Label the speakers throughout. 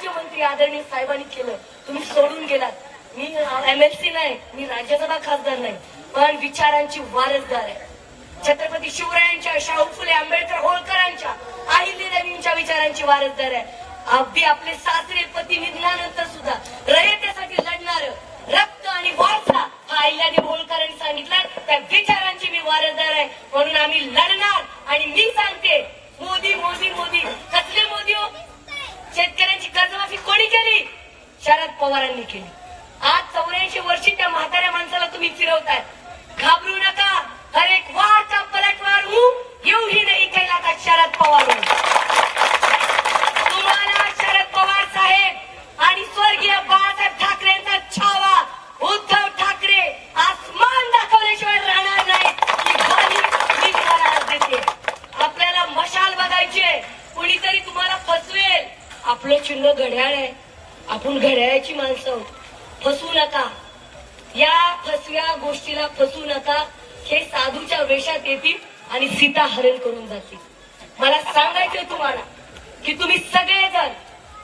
Speaker 1: राज्यमंत्री आदरणीय साहेबांनी केलं. तुम्ही सोडून गेलात. मी एम एल सी नाही मी राज्यसभा खासदार नाही पण विचारांची वारसदार आहे. छत्रपती शिवरायांच्या शाहू फुले आंबेडकर होळकरांच्या अहिल्यादेवींच्या विचारांची वारसदार आहे. अगदी आपले सासरे पती निधनानंतर सुद्धा रयतेसाठी लढणार रक्त आणि वारसा हा अहिल्यादेवी होळकरांनी सांगितला. त्या विचारांची मी वारसदार आहे. म्हणून आम्ही लढणार आणि मी सांगते मोदी मोदी मोदी. कसले मोदी हो? शेतकऱ्यांची कर्जमाफी कोणी केली? शरद पवारांनी केली. आज चौऱ्याऐंशी वर्षी त्या म्हाताऱ्या माणसाला तुम्ही फिरवताय. घाबरू नका. हर एक वार का पलटवार हूं येऊ ही नाही केला का शरद पवार? तुम्हाला शरद पवार साहेब आणि स्वर्गीय बाळासाहेब ठाकरेंचा छावा. उद्धव ठाकरे आसमान दाखवल्याशिवाय राहणार नाही. मी तुम्हाला देते. आपल्याला मशाल बघायची कुणीतरी आपलं चिन्ह घड्याळ आहे. आपण घड्याळाची माणसं आहोत. नका. या फसव्या गोष्टीला फसू नका. हे साधूच्या वेशात येतील आणि सीता हरण करून जातील. मला सांगायचं तुम्हाला की तुम्ही सगळेजण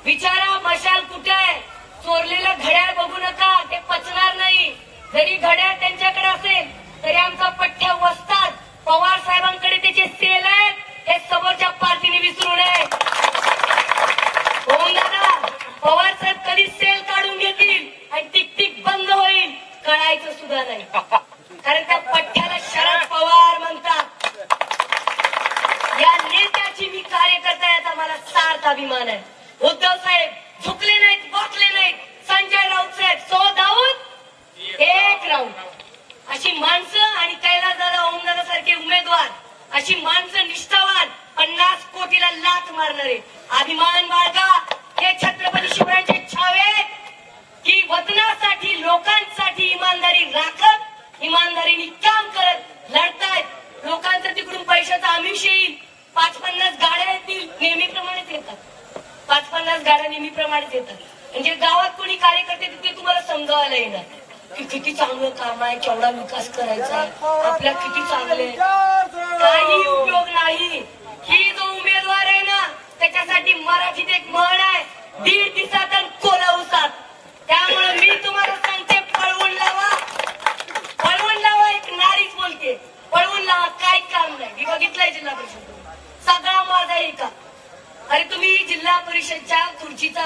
Speaker 1: विचारा मशाल कुठे आहे? चोरलेलं घड्याळ बघू नका. ते पचणार नाही. जरी घड्याळ त्यांच्याकडे असेल तरी आमचा पठ्ठ्या वसतात पवार साहेबांकडे त्याचे सेल आहेत हे समोरच्या पार्टीने विसरू नये होऊन दादा पवार साहेब कधी सेल काढून घेतील आणि टिक टिक बंद होईल. कळायचं सुद्धा नाही. कारण त्या पठ्ठ्याला शरद पवार म्हणतात. या नेत्याची मी कार्यकर्ता याचा मला सार्थ अभिमान आहे. उद्धव साहेब झुकले नाहीत बसले नाहीत. संजय राऊत साहेब सो दाऊद एक राऊंड अशी माणसं आणि कैलासदादा ओमदादा सारखे उमेदवार अशी माणसं पन्नास कोटीला लाथ मारणारे. अभिमान बाळगा हे छत्रपती शिवरायांचे छावे आहेत. की वतनासाठी लोकांसाठी इमानदारी राखत इमानदारीने काम करत लढतायत. लोकांचं तिकडून पैशाचा आमिष येईल. पाच पन्नास गाड्या येतील नेहमीप्रमाणेच येतात. पाच पन्नास गाड्या नेहमीप्रमाणेच येतात. म्हणजे गावात कोणी कार्यकर्ते तिथे तुम्हाला समजावायला येणार. की किती चांगलं काम आहे केवढा विकास करायचा आपल्या किती चांगले काही उपयोग नाही ही जो उमेदवार आहे ना त्याच्यासाठी मराठीत एक म्हण आहे दीड दिवसात आणि कोला उसात. त्यामुळे मी तुम्हाला सांगते पळवून लावा. पळवून लावा एक नारीच बोलते. पळवून लावा काय काम नाही. मी बघितलंय जिल्हा परिषद. सगळा माझा एका. अरे तुम्ही जिल्हा परिषदच्या खुर्चीचा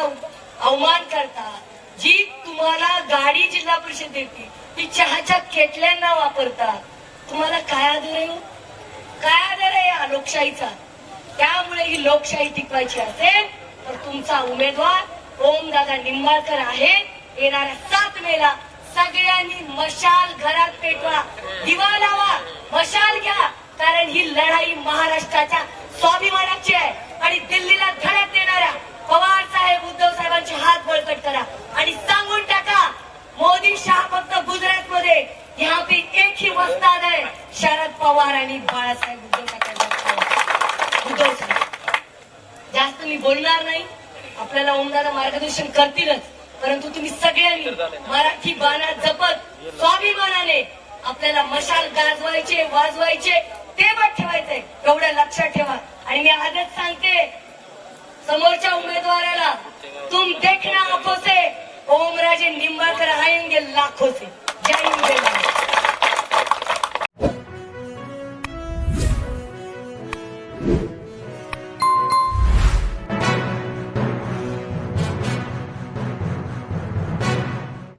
Speaker 1: अवमान करता. जी तुम्हाला गाडी जिल्हा परिषद देते ती चहाच्या केटल्यांना वापरता. तुम्हाला काय आदर आहे हो? काय आदर आहे या लोकशाहीचा? त्यामुळे ही लोकशाही टिकवायची असेल तर तुमचा उमेदवार ओमदादा निंबाळकर आहे. येणाऱ्या सात मेला सगळ्यांनी मशाल घरात पेटवा. दिवा लावा मशाल घ्या कारण ही लढाई महाराष्ट्राच्या स्वाभिमानाची आहे. आणि दिल्लीला धडक देणाऱ्या पवार साहेब उद्धव साहेबांचे हात बळकट करा. आणि सांगून टाका मोदी शाह फक्त गुजरात मध्ये ह्या पे एक ही वस्ताद आहे शरद पवार आणि बाळासाहेब महत्वाचं जास्त मी बोलणार नाही. आपल्याला ओमदादा मार्गदर्शन करतीलच. परंतु तुम्ही सगळ्यांनी मराठी बाणा जपत स्वाभिमानाने आपल्याला मशाल गाजवायचे वाजवायचे तेवत ठेवायचंय. एवढं लक्षात ठेवा. आणि मी आजच सांगते समोरच्या उमेदवाराला तुम देखना आंखों ओमराजे निंबाळकर आएंगे लाखोसे जय हिंद